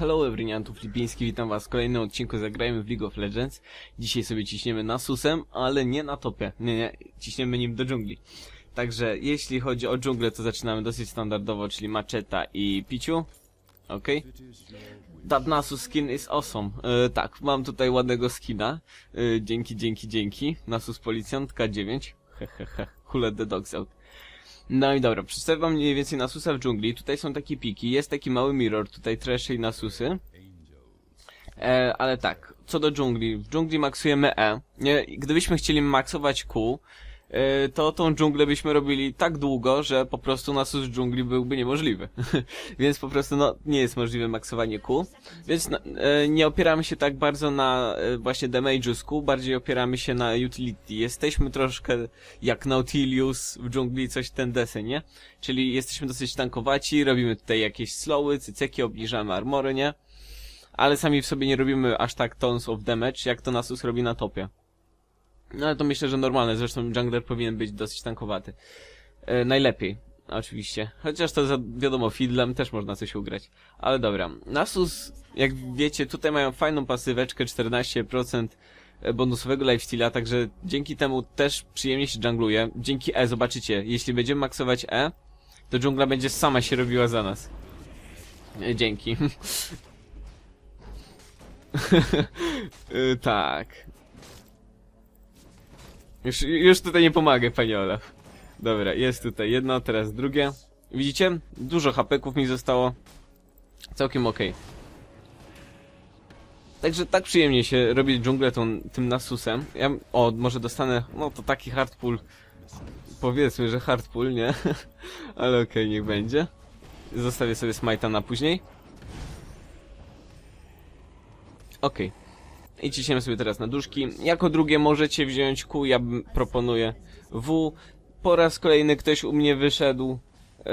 Hello tu Filipiński, witam was w kolejnym odcinku Zagrajmy w League of Legends. Dzisiaj sobie ciśniemy Nasusem, ale nie na topie, nie, nie, ciśniemy nim do dżungli. Także jeśli chodzi o dżunglę, to zaczynamy dosyć standardowo, czyli Macheta i Piciu. Okej. That Nasus skin is awesome. E, tak, mam tutaj ładnego skina. E, dzięki, dzięki, dzięki. Nasus Policjantka 9. Hehehe, who let the dogs out. No i dobra, przedstawię wam mniej więcej Nasusa w dżungli. Tutaj są takie piki, jest taki mały mirror, tutaj Trashy i Nasusy. E, ale tak, co do dżungli. W dżungli maksujemy E. Nie, gdybyśmy chcieli maksować Q, to tą dżunglę byśmy robili tak długo, że po prostu Nasus dżungli byłby niemożliwy. Więc po prostu no, nie jest możliwe maksowanie Q. Więc na, e, nie opieramy się tak bardzo na e, właśnie damage'u z bardziej opieramy się na utility. Jesteśmy troszkę jak Nautilius w dżungli, coś ten deseń, nie? Czyli jesteśmy dosyć tankowaci, robimy tutaj jakieś slowy, cyceki, obniżamy armory, nie? Ale sami w sobie nie robimy aż tak tons of damage, jak to Nasus robi na topie. No ale to myślę, że normalne, zresztą jungler powinien być dosyć tankowaty. E, najlepiej, oczywiście. Chociaż to za, wiadomo, fiddlem też można coś ugrać. Ale dobra, Nasus, jak wiecie, tutaj mają fajną pasyweczkę, 14% bonusowego lifesteala, także dzięki temu też przyjemnie się jungluje. Dzięki E, zobaczycie, jeśli będziemy maksować E, to dżungla będzie sama się robiła za nas. E, Dzięki. Y, tak. Już, już tutaj nie pomagę, panie Olaf. Dobra, jest tutaj jedno, teraz drugie. Widzicie? Dużo hapeków mi zostało. Całkiem okej. Także tak przyjemnie się robi dżunglę tą, tym Nasusem. Ja, o, może dostanę, no to taki hard pull. Powiedzmy, że hard pull, nie? Ale okej, niech będzie. Zostawię sobie smite'a na później. Okej. I ciśniemy sobie teraz na duszki. Jako drugie możecie wziąć Q, ja proponuję W. Po raz kolejny ktoś u mnie wyszedł. E,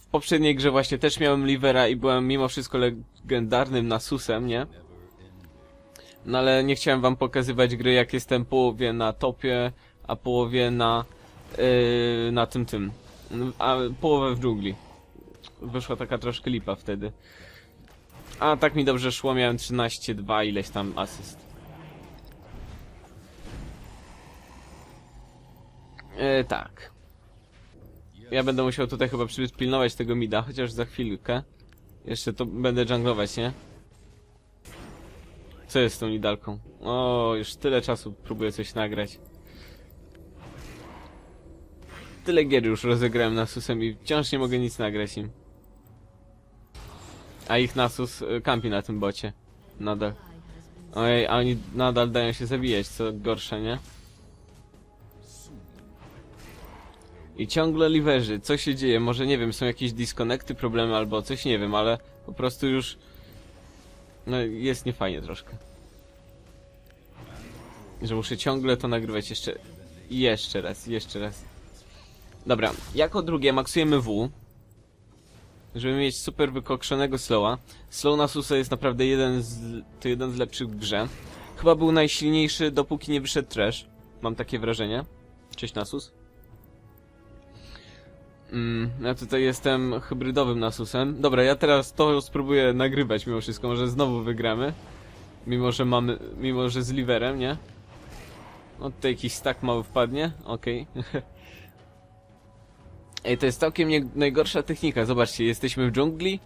w poprzedniej grze właśnie też miałem Livera i byłem mimo wszystko legendarnym Nasusem, nie? No ale nie chciałem wam pokazywać gry, jak jestem połowie na topie, a połowie na yy, na tym tym. A połowę w dżungli. Wyszła taka troszkę lipa wtedy. A tak mi dobrze szło, miałem 13-2 ileś tam asyst. E, tak. Ja będę musiał tutaj chyba pilnować tego mida, chociaż za chwilkę. Jeszcze to będę junglować, nie? Co jest z tą nidalką? O, już tyle czasu próbuję coś nagrać. Tyle gier już rozegrałem Nasusem i wciąż nie mogę nic nagrać im. A ich Nasus y, kampi na tym bocie. Nadal. Ojej, a oni nadal dają się zabijać, co gorsze, nie? I ciągle liverzy, co się dzieje? Może nie wiem, są jakieś disconnecty, problemy albo coś, nie wiem, ale po prostu już... No jest niefajnie troszkę. Że muszę ciągle to nagrywać jeszcze... Jeszcze raz, jeszcze raz. Dobra, jako drugie maksujemy W. Żeby mieć super wykokszonego slowa. Slow Nasusa jest naprawdę jeden z... to jeden z lepszych w grze. Chyba był najsilniejszy dopóki nie wyszedł Trash. Mam takie wrażenie. Cześć Nasus. Mm, ja tutaj jestem hybrydowym Nasusem. Dobra, ja teraz to spróbuję nagrywać mimo wszystko. Może znowu wygramy. Mimo, że mamy... Mimo, że z liverem, nie? No tutaj jakiś stack mały wpadnie. Okej. Ej, to jest całkiem nie, najgorsza technika. Zobaczcie, jesteśmy w dżungli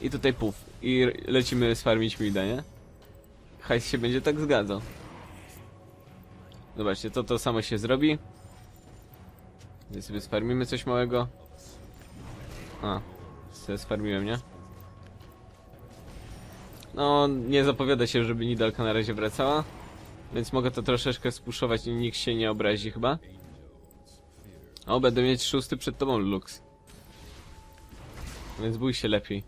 i tutaj puf. I lecimy sfarmić mida, nie? Hajs się będzie tak zgadzał. Zobaczcie, to to samo się zrobi. Gdzie sobie sfarmimy coś małego. A, sfarmiłem, nie? No, nie zapowiada się, żeby Nidalka na razie wracała. Więc mogę to troszeczkę spuszować i nikt się nie obrazi chyba. O, będę mieć szósty przed tobą, Lux. Więc bój się lepiej.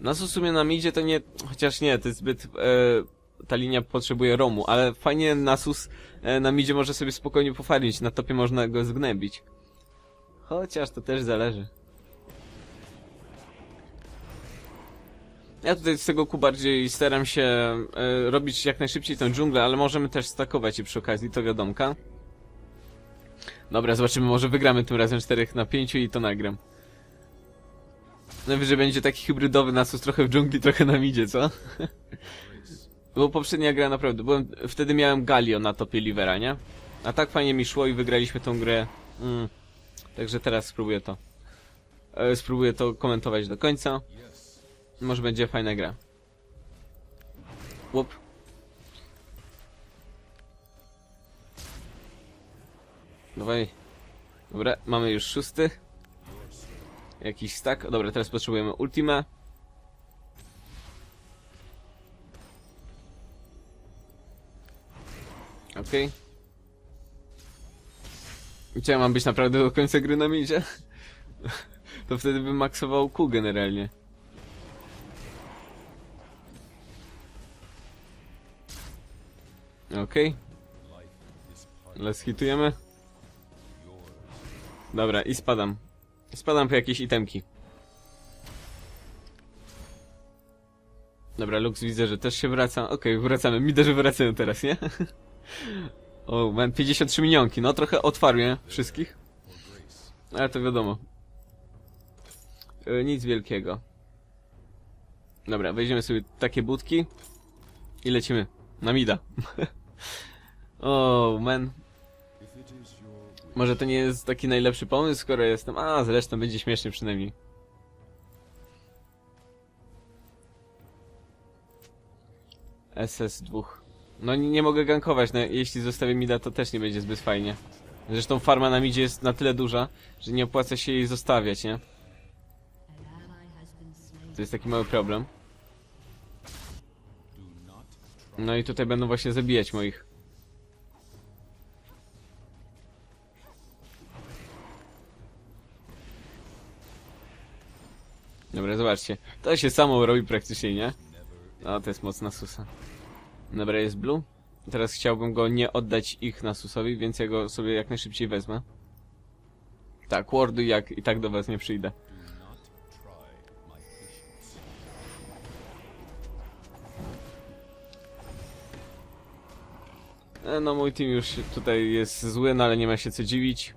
Nas w sumie nam idzie to nie... Chociaż nie, to jest zbyt... E, ta linia potrzebuje romu, ale fajnie Nasus e, na midzie może sobie spokojnie pofarmić, na topie można go zgnębić. Chociaż to też zależy. Ja tutaj z tego ku bardziej staram się e, robić jak najszybciej tę dżunglę, ale możemy też stakować i przy okazji, to wiadomka. Dobra, zobaczymy, może wygramy tym razem 4 na 5 i to nagram. Najwyżej będzie taki hybrydowy nasus trochę w dżungli, trochę nam idzie, co? Bo poprzednia gra naprawdę, byłem, wtedy miałem Galio na topie Livera, nie? A tak fajnie mi szło i wygraliśmy tą grę. Mm. Także teraz spróbuję to. E, spróbuję to komentować do końca. Może będzie fajna gra. Łup. Dawaj. Dobra, mamy już szósty. Jakiś stack. Dobra, teraz potrzebujemy ultima. Okej. Chciałem mam być naprawdę do końca gry na midzie. To wtedy bym maksował Q generalnie. Okej. Let's hitujemy. Dobra, i spadam. Spadam po jakieś itemki. Dobra, Lux widzę, że też się wraca. Okej, wracamy. Mi też wracają teraz, nie? o, mam 53 minionki. No, trochę otwarłem wszystkich. Ale to wiadomo. E, nic wielkiego. Dobra, weźmiemy sobie takie budki. I lecimy. Na mida. o, man. Może to nie jest taki najlepszy pomysł, skoro jestem... A, zresztą będzie śmiesznie przynajmniej. SS2. No nie, nie mogę gankować, no jeśli zostawię mida to też nie będzie zbyt fajnie. Zresztą farma na midzie jest na tyle duża, że nie opłaca się jej zostawiać, nie? To jest taki mały problem. No i tutaj będą właśnie zabijać moich. Dobra, zobaczcie. To się samo robi praktycznie, nie? No, to jest mocna susa. Dobra, jest blue. Teraz chciałbym go nie oddać ich Nasusowi, więc ja go sobie jak najszybciej wezmę. Tak, wardu jak i tak do was nie przyjdę. No mój team już tutaj jest zły, no ale nie ma się co dziwić.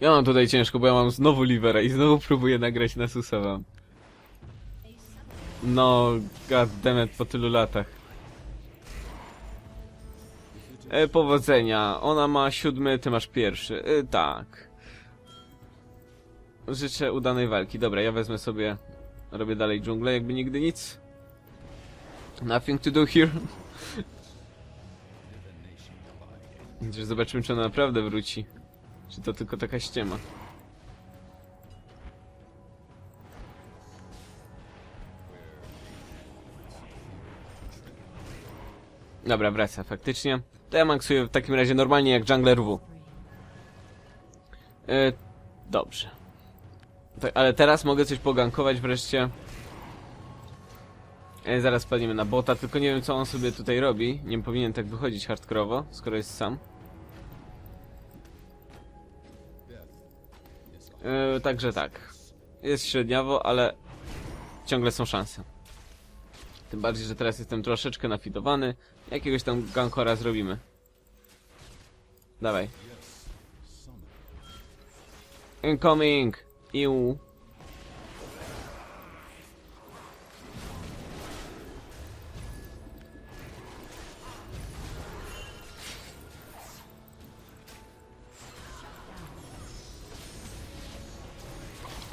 Ja mam tutaj ciężko, bo ja mam znowu Livera i znowu próbuję nagrać na Susowa. No, goddammit, po tylu latach. E, powodzenia. Ona ma siódmy, ty masz pierwszy. E, tak. Życzę udanej walki. Dobra, ja wezmę sobie... Robię dalej dżunglę, jakby nigdy nic. Nothing to do here. Chociaż zobaczymy, czy ona naprawdę wróci. Czy to tylko taka ściema. Dobra, wraca faktycznie. To ja maksuję w takim razie normalnie jak jungler W. E, dobrze. Ale teraz mogę coś pogankować wreszcie. E, zaraz padniemy na bota, tylko nie wiem co on sobie tutaj robi. Nie powinien tak wychodzić hardkorowo, skoro jest sam. E, także tak. Jest średniawo, ale ciągle są szanse. Tym bardziej, że teraz jestem troszeczkę nafidowany. Jakiegoś tam gankora zrobimy. Dawaj. Incoming! Iu.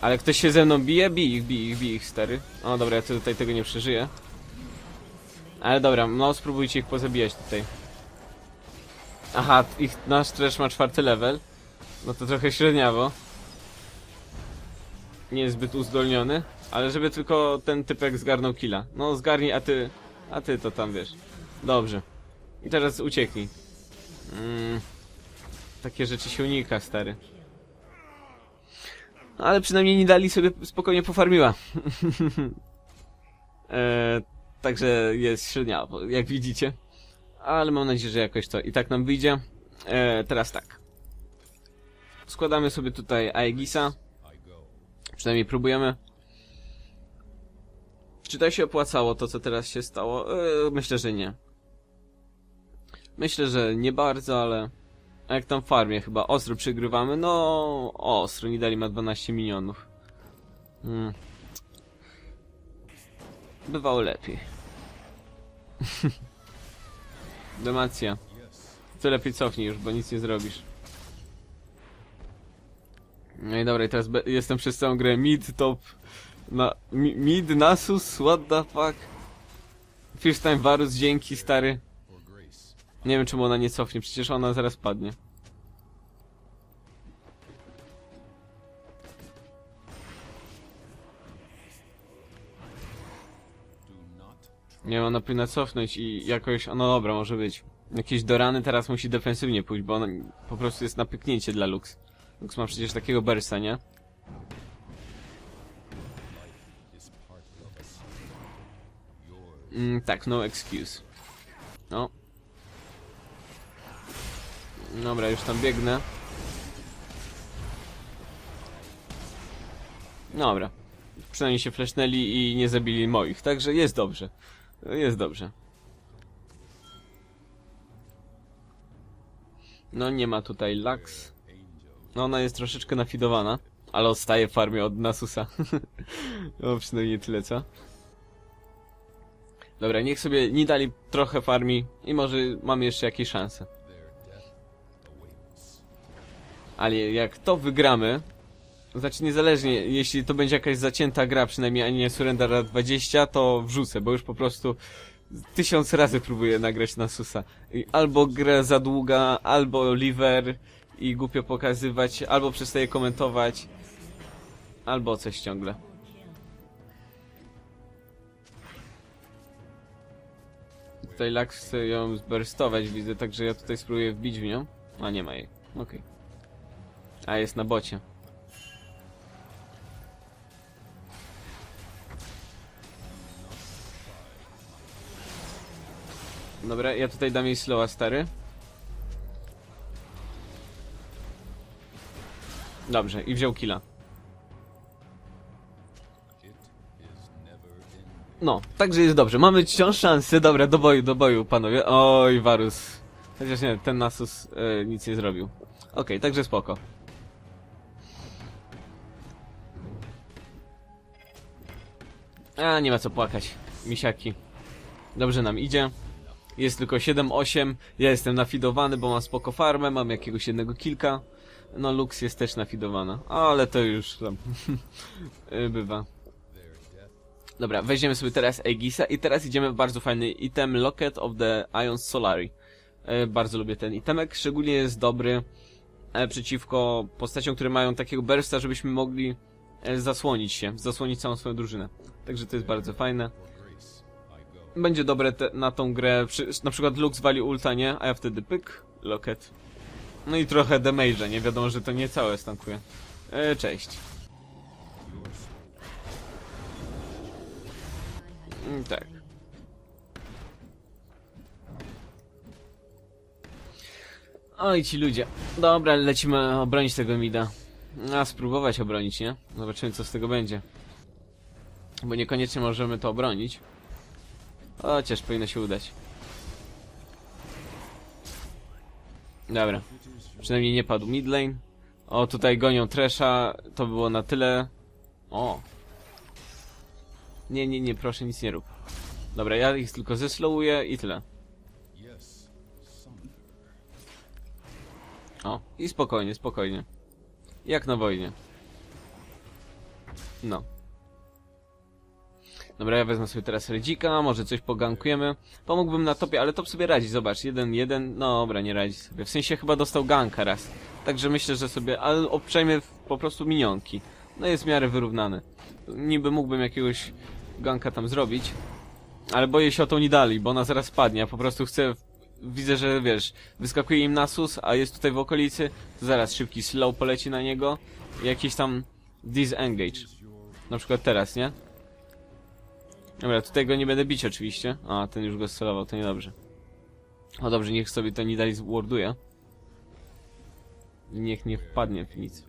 Ale ktoś się ze mną bije? Bij ich, bij ich, bij ich, stary. O, dobra, ja tutaj tego nie przeżyję. Ale dobra, no spróbujcie ich pozabijać tutaj. Aha, ich, nasz trash ma czwarty level. No to trochę średniawo. Nie jest zbyt uzdolniony. Ale żeby tylko ten typek zgarnął killa. No zgarnij, a ty... A ty to tam wiesz. Dobrze. I teraz ucieknij. Mm, takie rzeczy się unika, stary. Ale przynajmniej nie dali sobie spokojnie pofarmiła. eee, także jest średniawo, jak widzicie. Ale mam nadzieję, że jakoś to i tak nam wyjdzie. Eee, teraz tak. Składamy sobie tutaj Aegisa. Przynajmniej próbujemy. Czy to się opłacało, to co teraz się stało? Eee, myślę, że nie. Myślę, że nie bardzo, ale... A jak tam farmie chyba ostro przegrywamy? No, ostro, nie dali ma 12 milionów. Hmm. Bywało lepiej. Demacja. Ty lepiej cofnij już, bo nic nie zrobisz. No i dobra, i teraz jestem przez całą grę mid, top, na, mi, mid, Nasus, what the fuck? First time Varus, dzięki stary. Nie wiem czemu ona nie cofnie, przecież ona zaraz padnie. Nie, ona powinna cofnąć i jakoś, no dobra, może być. Jakieś do rany teraz musi defensywnie pójść, bo ona po prostu jest na pyknięcie dla Lux. Lux ma przecież takiego bersa, nie? Mm, tak, no excuse. No. Dobra, już tam biegnę. Dobra. Przynajmniej się flesznęli i nie zabili moich, także jest dobrze. Jest dobrze. No nie ma tutaj Lux. No ona jest troszeczkę nafidowana, ale odstaje w farmie od Nasusa. no przynajmniej tyle, co? Dobra, niech sobie nie dali trochę farmi i może mamy jeszcze jakieś szanse. Ale jak to wygramy, znaczy niezależnie, jeśli to będzie jakaś zacięta gra, przynajmniej a nie Surrender 20, to wrzucę, bo już po prostu tysiąc razy próbuję nagrać na Susa. I albo grę za długa, albo liver i głupio pokazywać, albo przestaję komentować, albo coś ciągle. Tutaj Lux chce ją zburstować, widzę, także ja tutaj spróbuję wbić w nią. A nie ma jej, okej. A jest na bocie. Dobra, ja tutaj dam jej slowa, stary. Dobrze, i wziął killa. No, także jest dobrze. Mamy wciąż szansę. Dobra, do boju, do boju, panowie. Oj, Varus. Chociaż nie, ten Nasus e, nic nie zrobił. Okej, także spoko. A, nie ma co płakać. Misiaki. Dobrze nam idzie. Jest tylko 7-8. Ja jestem nafidowany, bo mam spoko farmę, mam jakiegoś jednego kilka. No, Lux jest też nafidowana. Ale to już tam bywa. Dobra, weźmiemy sobie teraz Aegisa i teraz idziemy w bardzo fajny item Locket of the Ion Solari. E, bardzo lubię ten itemek, szczególnie jest dobry e, przeciwko postaciom, które mają takiego bursta, żebyśmy mogli zasłonić się, zasłonić całą swoją drużynę. Także to jest bardzo fajne. Będzie dobre te, na tą grę, przy, na przykład Lux wali ulta, nie? A ja wtedy pyk, Locket. No i trochę damage'a, nie wiadomo, że to nie całe stankuje. E, cześć. Mm, Tak. Oj, ci ludzie. Dobra, lecimy obronić tego mida. A, spróbować obronić, nie? Zobaczymy, co z tego będzie. Bo niekoniecznie możemy to obronić. Chociaż powinno się udać. Dobra. Przynajmniej nie padł midlane. O, tutaj gonią Tresha. To było na tyle. O. Nie, nie, nie, proszę, nic nie rób. Dobra, ja ich tylko zeslowuję i tyle. O, i spokojnie, spokojnie. Jak na wojnie. No. Dobra, ja wezmę sobie teraz Redzika, może coś pogankujemy. Pomógłbym na topie, ale top sobie radzi, zobacz, jeden, jeden, no dobra, nie radzi sobie. W sensie chyba dostał ganka raz. Także myślę, że sobie, ale w- po prostu minionki. No jest w miarę wyrównany. Niby mógłbym jakiegoś ganka tam zrobić, ale boję się o tą Nidali, bo ona zaraz spadnie, ja po prostu chcę... Widzę, że wiesz, wyskakuje im Nasus, a jest tutaj w okolicy, to zaraz szybki slow poleci na niego i jakiś tam disengage. Na przykład teraz, nie? Dobra, tutaj go nie będę bić oczywiście. A, ten już go scelował, to niedobrze. O dobrze, niech sobie to Nidali zwarduje. I niech nie wpadnie w nic.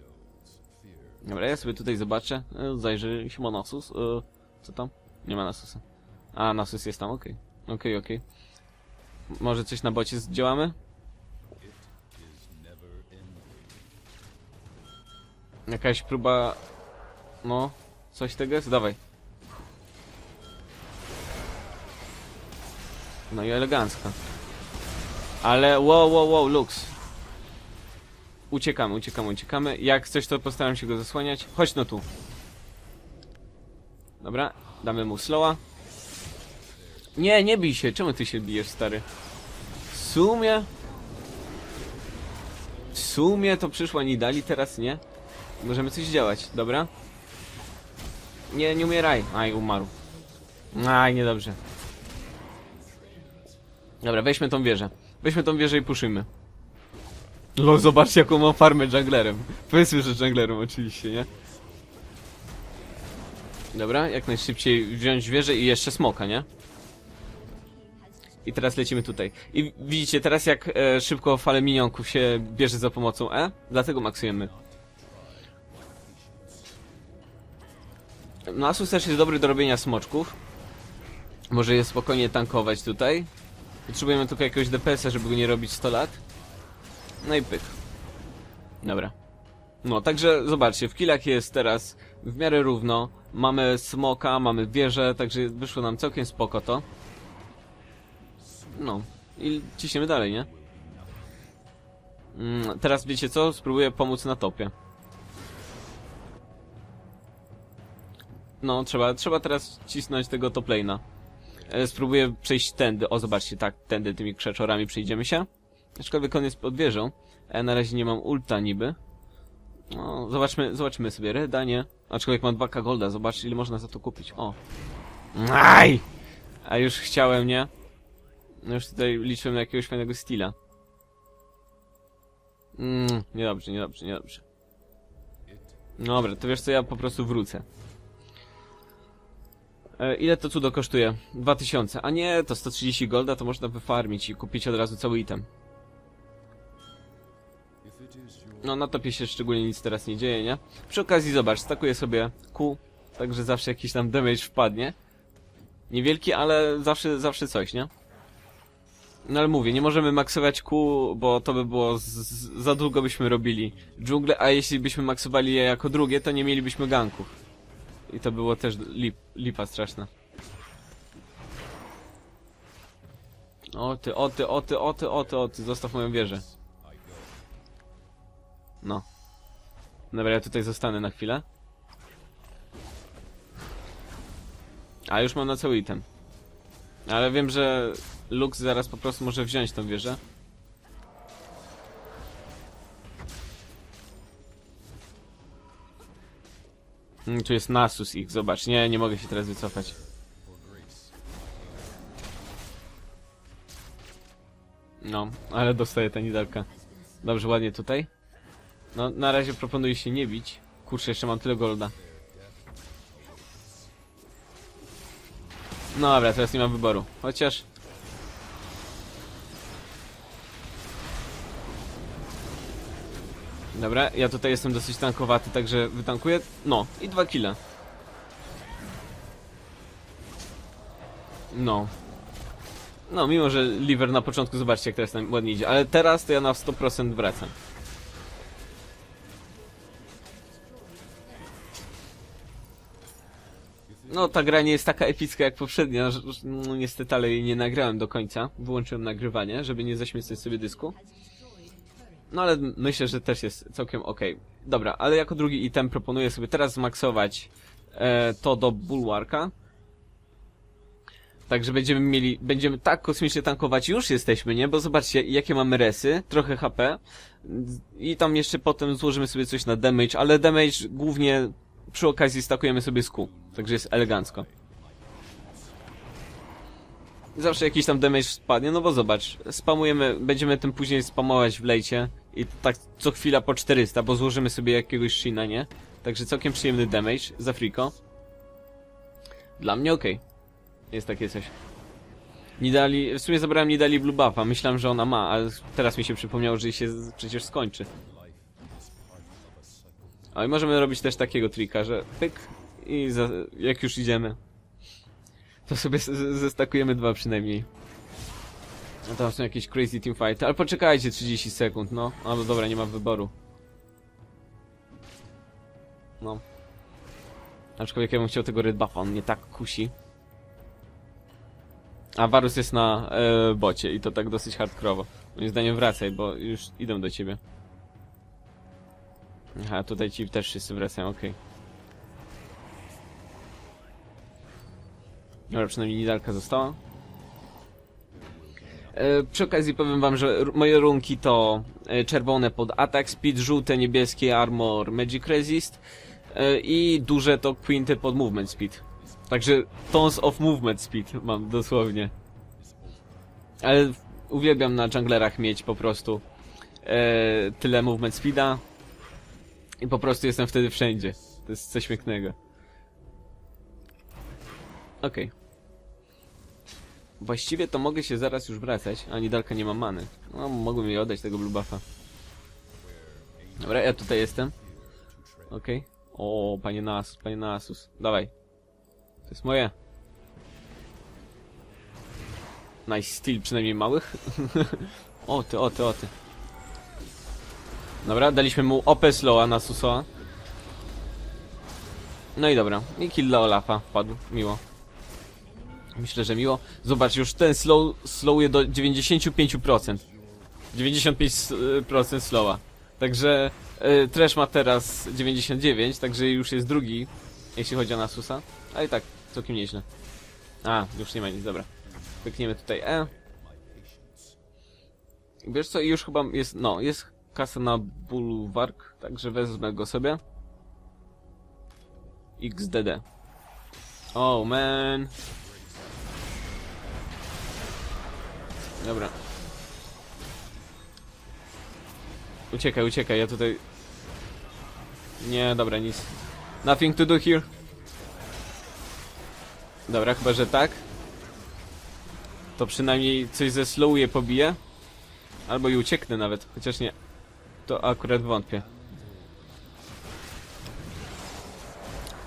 Dobra, ja sobie tutaj zobaczę. E, Zajrzę, ma Nasus. E, co tam? Nie ma Nasusa. A, Nasus jest tam, okej. Okej, okej. Może coś na bocie zdziałamy? Jakaś próba... No... Coś tego jest? Dawaj. No i elegancko. Ale wow, wow, wow, Lux. Uciekamy, uciekamy, uciekamy. Jak coś, to postaram się go zasłaniać. Chodź no tu. Dobra, damy mu slowa. Nie, nie bij się. Czemu ty się bijesz, stary? W sumie... W sumie to przyszła Nidali, teraz nie. Możemy coś działać, dobra? Nie, nie umieraj. Aj, umarł. Aj, niedobrze. Dobra, weźmy tą wieżę. Weźmy tą wieżę i puszymy. Lo, zobaczcie jaką mam farmę junglerem. Powiedzmy, że junglerem oczywiście, nie? Dobra, jak najszybciej wziąć wieżę i jeszcze smoka, nie? I teraz lecimy tutaj. I widzicie teraz jak e, szybko fale minionków się bierze za pomocą E? Dlatego maksujemy. Nasus też jest dobry do robienia smoczków. Może je spokojnie tankować tutaj. Potrzebujemy tylko jakiegoś DPS-a, żeby go nie robić 100 lat. No i pyk. Dobra. No, także zobaczcie, w killach jest teraz w miarę równo. Mamy smoka, mamy wieżę, także wyszło nam całkiem spoko to. No. I ciśniemy dalej, nie? Mm, teraz wiecie co? Spróbuję pomóc na topie. No, trzeba, trzeba teraz cisnąć tego top lane'a. E, Spróbuję przejść tędy. O, zobaczcie, tak, tędy tymi krzaczorami przejdziemy się. Aczkolwiek on jest pod wieżą. Ja na razie nie mam ulta niby. No, zobaczmy, zobaczmy sobie Reda, nie? Aczkolwiek mam 2k golda, zobacz ile można za to kupić. O. Aj! A już chciałem, nie? No już tutaj liczyłem na jakiegoś fajnego styla. Mm, niedobrze, niedobrze, niedobrze. Dobra, to wiesz co, ja po prostu wrócę. E, ile to cudo kosztuje? 2000. A nie, to 130 golda to można wyfarmić i kupić od razu cały item. No na topie się szczególnie nic teraz nie dzieje, nie? Przy okazji zobacz, stakuję sobie Q, także zawsze jakiś tam damage wpadnie. Niewielki, ale zawsze, zawsze coś, nie? No ale mówię, nie możemy maksować Q, bo to by było z, za długo byśmy robili dżunglę, a jeśli byśmy maksowali je jako drugie, to nie mielibyśmy ganków. I to było też lip, lipa straszna. O ty, o ty, o ty, o ty, o ty, o ty, zostaw moją wieżę. No. Dobra, ja tutaj zostanę na chwilę. A już mam na cały item. Ale wiem, że Lux zaraz po prostu może wziąć tą wieżę. Mm, Tu jest Nasus ich, zobacz. Nie, nie mogę się teraz wycofać. No, ale dostaję ta nidalka. Dobrze, ładnie tutaj. No, na razie proponuję się nie bić. Kurczę, jeszcze mam tyle golda. No dobra, teraz nie mam wyboru. Chociaż... Dobra, ja tutaj jestem dosyć tankowaty, także wytankuję. No, i dwa kile. No. No, mimo że liver na początku, zobaczcie jak teraz nam ładnie idzie, ale teraz to ja na 100% wracam. No, ta gra nie jest taka epicka jak poprzednia, no niestety, ale jej nie nagrałem do końca. Wyłączyłem nagrywanie, żeby nie zaśmiecać sobie dysku. No ale myślę, że też jest całkiem ok. Dobra, ale jako drugi item proponuję sobie teraz zmaksować e, to do Bulwarka. Także będziemy mieli, będziemy tak kosmicznie tankować, już jesteśmy, nie? Bo zobaczcie, jakie mamy resy, trochę HP i tam jeszcze potem złożymy sobie coś na damage, ale damage głównie przy okazji stakujemy sobie z Q, także jest elegancko. Zawsze jakiś tam damage spadnie, no bo zobacz, spamujemy, będziemy tym później spamować w lejcie i tak co chwila po 400, bo złożymy sobie jakiegoś shina, nie? Także całkiem przyjemny damage za friko. Dla mnie okej. Jest takie coś. Nidali, w sumie zabrałem Nidali Blue Buffa, myślałem, że ona ma, ale teraz mi się przypomniało, że jej się przecież skończy. A i możemy robić też takiego trika, że pyk i za, jak już idziemy, to sobie zestakujemy dwa przynajmniej. No tam są jakieś crazy teamfighty, ale poczekajcie 30 sekund, no. Ale dobra, nie ma wyboru. No. Aczkolwiek ja bym chciał tego red buffa, on mnie tak kusi. A Varus jest na e, bocie i to tak dosyć hardkorowo. Moim zdaniem wracaj, bo już idą do ciebie. Aha, tutaj ci też wszyscy wracają, okej. Dobra, przynajmniej Nidalka została. E, przy okazji powiem wam, że moje runki to e, czerwone pod attack speed, żółte, niebieskie armor magic resist e, i duże to quinty pod movement speed. Także tons of movement speed mam dosłownie. Ale uwielbiam na junglerach mieć po prostu e, tyle movement speeda i po prostu jestem wtedy wszędzie. To jest coś pięknego. Okej. Właściwie to mogę się zaraz już wracać, a Nidalka nie ma many. No, mogłem jej oddać tego blue buffa. Dobra, ja tutaj jestem. Okej. O, panie Nasus, panie Nasus. Dawaj. To jest moje. Nice steal, przynajmniej małych. o ty, o ty, o ty. Dobra, daliśmy mu OP slowa na Susoa. No i dobra, i kill dla Olafa wpadł, miło. Myślę, że miło. Zobacz, już ten slow slowuje do 95%. 95% slowa. Także y, Trash ma teraz 99, także już jest drugi, jeśli chodzi o Nasusa. Ale i tak, całkiem nieźle. A, już nie ma nic, dobra. Pykniemy tutaj E. Wiesz co, już chyba jest, no, jest kasa na bulwark, także wezmę go sobie. XDD. Oh man. Dobra. Uciekaj, uciekaj, ja tutaj... Nie, dobra, nic. Nothing to do here. Dobra, chyba, że tak. To przynajmniej coś ze slowuje pobije. Albo i ucieknę nawet, chociaż nie. To akurat wątpię.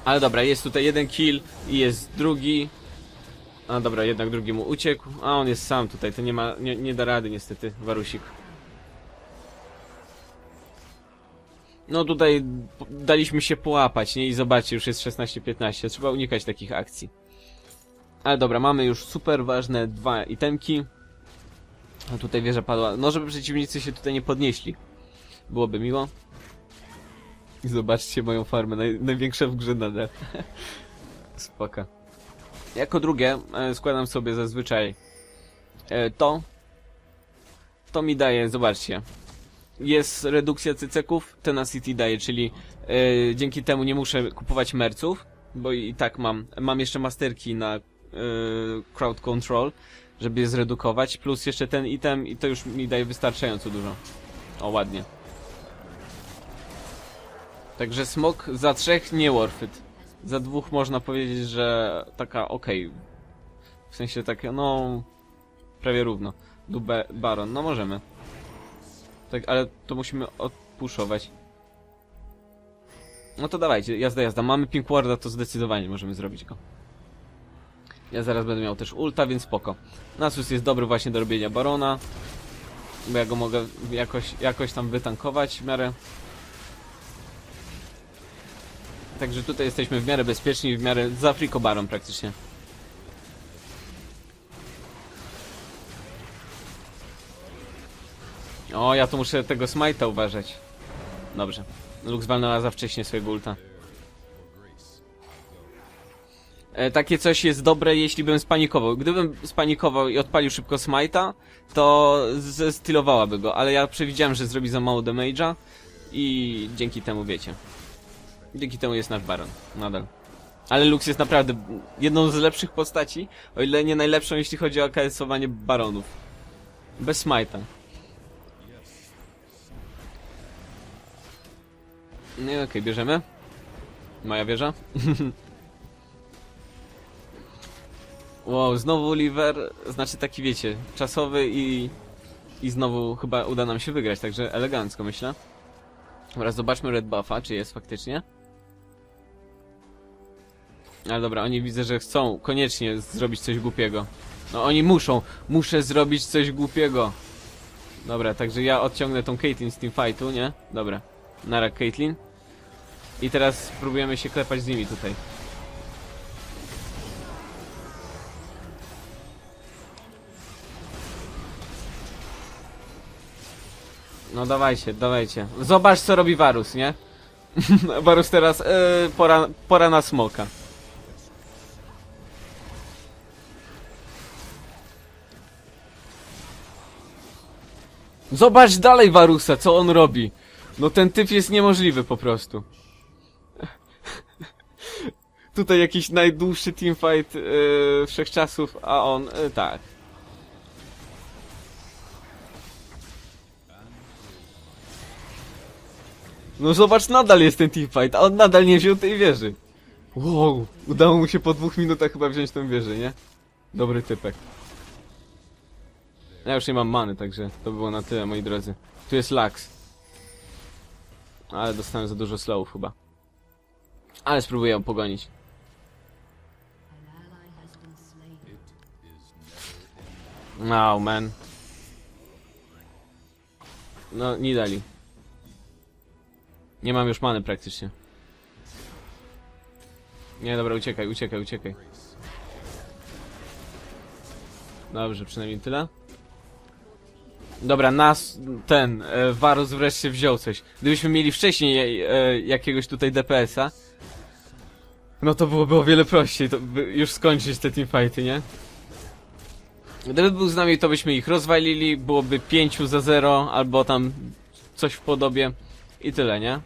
Ale dobra, jest tutaj jeden kill i jest drugi. A dobra, jednak drugi mu uciekł. A on jest sam tutaj, to nie ma, nie, nie da rady niestety, Warusik. No tutaj daliśmy się połapać, nie? I zobaczcie, już jest 16-15, trzeba unikać takich akcji. Ale dobra, mamy już super ważne dwa itemki. A tutaj wieża padła. No, żeby przeciwnicy się tutaj nie podnieśli. Byłoby miło. I zobaczcie moją farmę, naj, największa w grze nadal. Spoko. Jako drugie e, składam sobie zazwyczaj e, to. To mi daje, zobaczcie. Jest redukcja cyceków, tenacity daje, czyli e, dzięki temu nie muszę kupować merców, bo i tak mam. Mam jeszcze masterki na crowd control, żeby je zredukować, plus jeszcze ten item i to już mi daje wystarczająco dużo. O, ładnie. Także smok za trzech nie worth it. Za dwóch można powiedzieć, że taka okej. W sensie takie, no... Prawie równo. Dube Baron, no możemy. Tak, ale to musimy odpuszować. No to dawajcie, jazda, jazda. Mamy Pink Warda, to zdecydowanie możemy zrobić go. Ja zaraz będę miał też ulta, więc spoko. Nasus jest dobry właśnie do robienia Barona. Bo ja go mogę jakoś, jakoś tam wytankować w miarę. Także tutaj jesteśmy w miarę bezpieczni, w miarę za Afriko Baron praktycznie. O, ja tu muszę tego smite'a uważać. Dobrze. Lux walnęła za wcześnie swojego ulta. E, takie coś jest dobre, jeśli bym spanikował. Gdybym spanikował i odpalił szybko smite'a, to zestylowałaby go, ale ja przewidziałem, że zrobi za mało damage'a i dzięki temu wiecie. Dzięki temu jest nasz baron, nadal. Ale Lux jest naprawdę jedną z lepszych postaci, o ile nie najlepszą, jeśli chodzi o KS-owanie baronów. Bez smite'a. Nie, okej, bierzemy. Moja wieża. wow, znowu Oliver, znaczy taki wiecie, czasowy i... I znowu chyba uda nam się wygrać, także elegancko myślę. Dobra, zobaczmy red buffa, czy jest faktycznie. Ale dobra, oni widzę, że chcą koniecznie zrobić coś głupiego. No oni muszą, muszę zrobić coś głupiego. Dobra, także ja odciągnę tą Caitlyn z teamfightu, nie? Dobra, nara Caitlyn. I teraz spróbujemy się klepać z nimi tutaj. No dawajcie, dawajcie. Zobacz co robi Varus, nie? Varus teraz yy, pora, pora na smoka. Zobacz dalej Varusa, co on robi. No ten typ jest niemożliwy po prostu. Tutaj jakiś najdłuższy teamfight yy, wszechczasów, a on, yy, tak. No zobacz, nadal jest ten teamfight, a on nadal nie wziął tej wieży. Wow, udało mu się po dwóch minutach chyba wziąć tę wieżę, nie? Dobry typek. Ja już nie mam many, także to było na tyle, moi drodzy. Tu jest Lux. Ale dostałem za dużo slowów chyba. Ale spróbuję ją pogonić. No, man. No, nie dali. Nie mam już many praktycznie. Nie, dobra, uciekaj, uciekaj, uciekaj. Dobrze, przynajmniej tyle. Dobra, nas, ten, e, Varus wreszcie wziął coś. Gdybyśmy mieli wcześniej e, jakiegoś tutaj DPS-a, no to byłoby o wiele prościej, to by już skończyć te teamfighty, nie? Gdyby był z nami, to byśmy ich rozwalili, byłoby 5 za 0, albo tam coś w podobie i tyle, nie?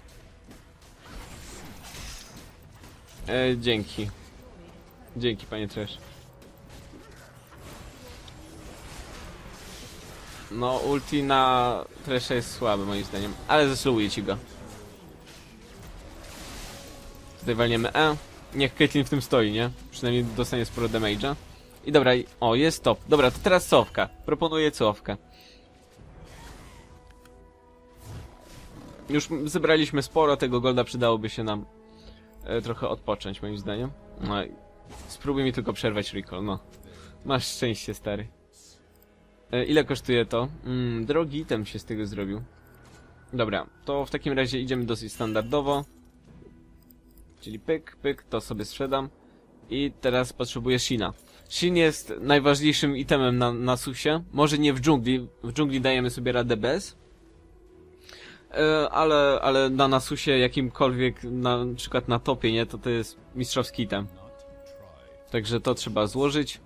E, dzięki. Dzięki, panie Trash. No, ulti na Tresha jest słaby moim zdaniem, ale zesluję ci go. Tutaj walniemy E. Niech Caitlyn w tym stoi, nie? Przynajmniej dostanie sporo damage'a. I dobra, o, jest top. Dobra, to teraz cofka. Proponuję cofkę. Już zebraliśmy sporo, tego golda przydałoby się nam e, trochę odpocząć, moim zdaniem. No spróbuj mi tylko przerwać recall, no. Masz szczęście, stary. E, ile kosztuje to? Mm, drogi item się z tego zrobił. Dobra, to w takim razie idziemy dosyć standardowo. Czyli pyk, pyk, to sobie sprzedam. I teraz potrzebuję Shina. Shin jest najważniejszym itemem na, na susie. Może nie w dżungli, w dżungli dajemy sobie radę bez. E, ale, ale na nasusie jakimkolwiek, na, na przykład na topie, nie, to to jest mistrzowski item. Także to trzeba złożyć.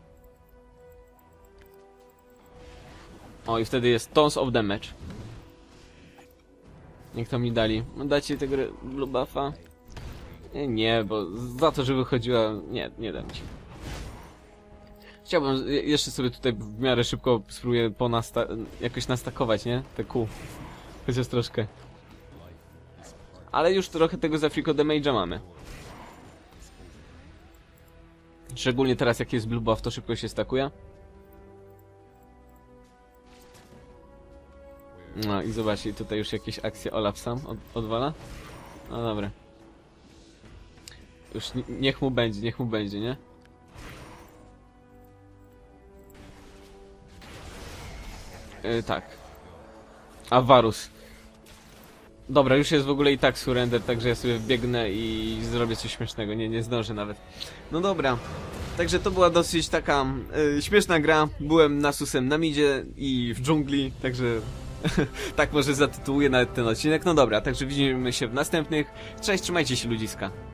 O i wtedy jest Tons of Damage. Niech to mi dali. No Dacie tego blue buffa? Nie, nie, bo za to, że wychodziła... Nie, nie dam ci. Chciałbym je- jeszcze sobie tutaj w miarę szybko spróbuję ponasta jakoś nastakować, nie? Te Q. Chociaż troszkę. Ale już trochę tego za Frico Damage'a mamy. Szczególnie teraz jak jest blue buff, to szybko się stakuje. No i zobaczcie, tutaj już jakieś akcje Olaf sam od, odwala. No dobra. Już ni- niech mu będzie, niech mu będzie, nie? Yy, tak. A Varus. Dobra, już jest w ogóle i tak surrender, także ja sobie biegnę i zrobię coś śmiesznego. Nie, nie zdążę nawet. No dobra. Także to była dosyć taka y, śmieszna gra. Byłem nasusem na midzie i w dżungli, także tak może zatytułuję nawet ten odcinek. No dobra, także widzimy się w następnych. Cześć, trzymajcie się ludziska.